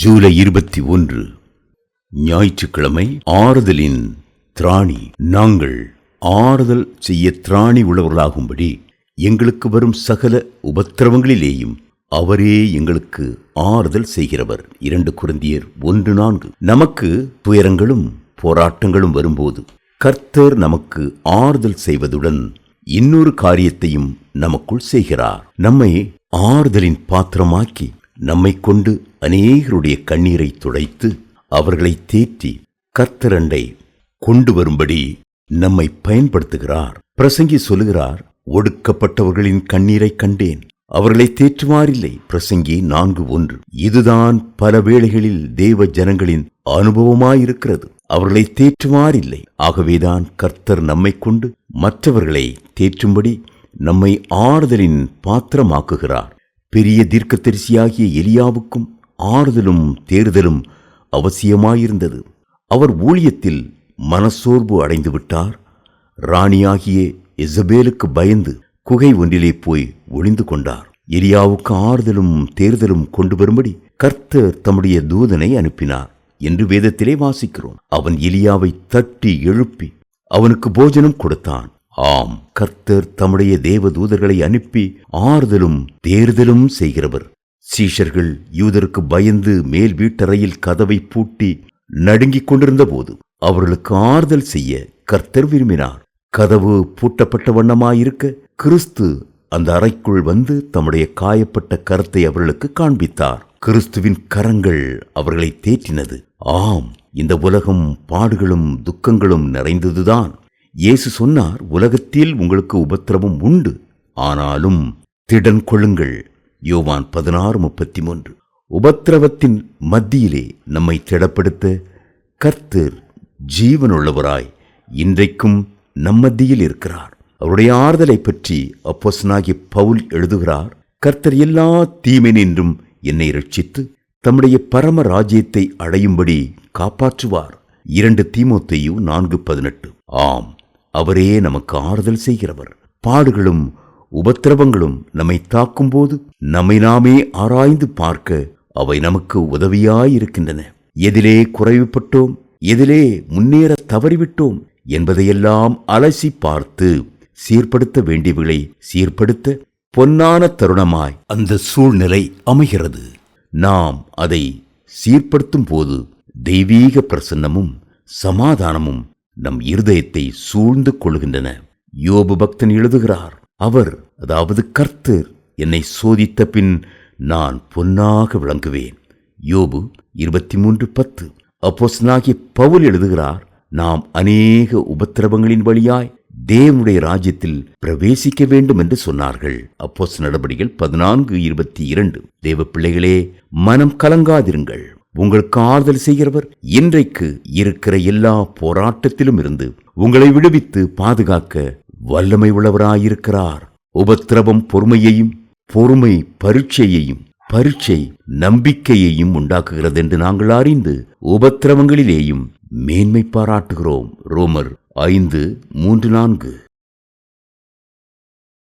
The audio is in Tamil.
ஜூலை இருபத்தி ஒன்று ஞாயிற்றுக்கிழமை ஆறுதலின் திராணி. நாங்கள் ஆறுதல் செய்ய திராணி உள்ளவர்களாகும்படி எங்களுக்கு வரும் சகல உபத்திரவங்களிலேயும் அவரே எங்களுக்கு ஆறுதல் செய்கிறவர். இரண்டு குருந்தியர் ஒன்று நான்கு. நமக்கு துயரங்களும் போராட்டங்களும் வரும்போது கர்த்தர் நமக்கு ஆறுதல் செய்வதுடன் இன்னொரு காரியத்தையும் நமக்குள் செய்கிறார். நம்மை ஆறுதலின் பாத்திரமாக்கி நம்மை கொண்டு அநேகருடைய கண்ணீரை துடைத்து அவர்களை தேற்றி கர்த்தரண்டை கொண்டு வரும்படி நம்மை பயன்படுத்துகிறார். பிரசங்கி சொல்லுகிறார் ஒடுக்கப்பட்டவர்களின் கண்ணீரை கண்டேன் அவர்களை தேற்றுவாரில்லை. பிரசங்கி நான்கு ஒன்று. இதுதான் பல வேளைகளில் தேவ ஜனங்களின் அனுபவமாயிருக்கிறது அவர்களை தேற்றுவாரில்லை. ஆகவேதான் கர்த்தர் நம்மை கொண்டு மற்றவர்களை தேற்றும்படி நம்மை ஆறுதலின் பாத்திரமாக்குகிறார். பெரிய தீர்க்கதரிசியாகிய எலியாவுக்கும் ஆறுதலும் தேறுதலும் அவசியமாயிருந்தது. அவர் ஊழியத்தில் மனசோர்வு அடைந்து விட்டார். ராணியாகிய எசபேலுக்கு பயந்து குகை ஒன்றிலே போய் ஒளிந்து கொண்டார். எலியாவுக்கு ஆறுதலும் தேர்தலும் கொண்டு வரும்படி கர்த்தர் தம்முடைய தூதனை அனுப்பினார் என்று வேதத்திலே வாசிக்கிறோம். அவன் எலியாவை தட்டி எழுப்பி அவனுக்கு போஜனம் கொடுத்தான். ஆம். கர்த்தர் தம்முடைய தேவ தூதர்களை அனுப்பி ஆறுதலும் தேர்தலும் செய்கிறவர். சீஷர்கள் யூதருக்கு பயந்து மேல் வீட்டறையில் கதவை பூட்டி நடுங்கிக் கொண்டிருந்த போது அவர்களுக்கு ஆறுதல் செய்ய கர்த்தர் விரும்பினார். கதவு பூட்டப்பட்ட வண்ணமாயிருக்க கிறிஸ்து அந்த அறைக்குள் வந்து தம்முடைய காயப்பட்ட கரத்தை அவர்களுக்கு காண்பித்தார். கிறிஸ்துவின் கரங்கள் அவர்களை தேற்றினது. ஆம் இந்த உலகம் பாடுகளும் துக்கங்களும் நிறைந்ததுதான். இயேசு சொன்னார் உலகத்தில் உங்களுக்கு உபத்திரவம் உண்டு. ஆனாலும் திடன் கொள்ளுங்கள். யோவான் பதினாறு முப்பத்தி மூன்று உபத்திரவத்தின் மத்தியிலே நம்மை திடப்படுத்த கர்த்தர் ஜீவனுள்ளவராய் இன்றைக்கும் நம்மத்தியில் இருக்கிறார். அவருடைய ஆறுதலை பற்றி அப்போசனாகிய பவுல் எழுதுகிறார் கர்த்தர் எல்லா தீமை நின்றும் என்னை ரட்சித்து தம்முடைய பரம ராஜ்யத்தை அடையும்படி காப்பாற்றுவார். இரண்டு தீமோத்தேயு நான்கு பதினெட்டு. ஆம். அவரே நமக்கு ஆறுதல் செய்கிறவர். பாடுகளும் உபத்திரவங்களும் நம்மை தாக்கும்போது நம்மை நாமே ஆராய்ந்து பார்க்க அவை நமக்கு உதவியாயிருக்கின்றன. எதிலே குறைவுபட்டோம் எதிலே முன்னேற தவறிவிட்டோம் என்பதையெல்லாம் அலசி பார்த்து சீர்படுத்த வேண்டியவைகளை சீர்படுத்த பொன்னான தருணமாய் அந்த சூழ்நிலை அமைகிறது. நாம் அதை சீர்படுத்தும் போது தெய்வீக பிரசன்னமும் சமாதானமும் நம் இருதயத்தை சூழ்ந்து கொள்கின்றன. யோபு பக்தன் எழுதுகிறார் அவர் அதாவது கர்த்தர் என்னை சோதித்த பின் நான் பொன்னாக விளங்குவேன். யோபு இருபத்தி மூன்று பத்து. அப்போஸ்தலனாகிய பவுல் எழுதுகிறார் நாம் அநேக உபத்திரவங்களின் வழியாய் தேவனுடைய ராஜ்யத்தில் பிரவேசிக்க வேண்டும் என்று சொன்னார்கள். அப்போஸ் நடபடிகள் பதினான்கு இருபத்தி இரண்டு. தேவ பிள்ளைகளே மனம் கலங்காதிருங்கள். உங்களுக்கு ஆறுதல் செய்கிறவர். இன்றைக்கு இருக்கிற எல்லா போராட்டத்திலும் இருந்து உங்களை விடுவித்து பாதுகாக்க வல்லமை உள்ளவராயிருக்கிறார். உபத்திரவம் பொறுமையையும் பொறுமை பரீட்சையையும் பரீட்சை நம்பிக்கையையும் உண்டாக்குகிறது என்று நாங்கள் அறிந்து உபத்திரவங்களிலேயும் மேன்மை பாராட்டுகிறோம். ரோமர் ஐந்து மூன்று நான்கு.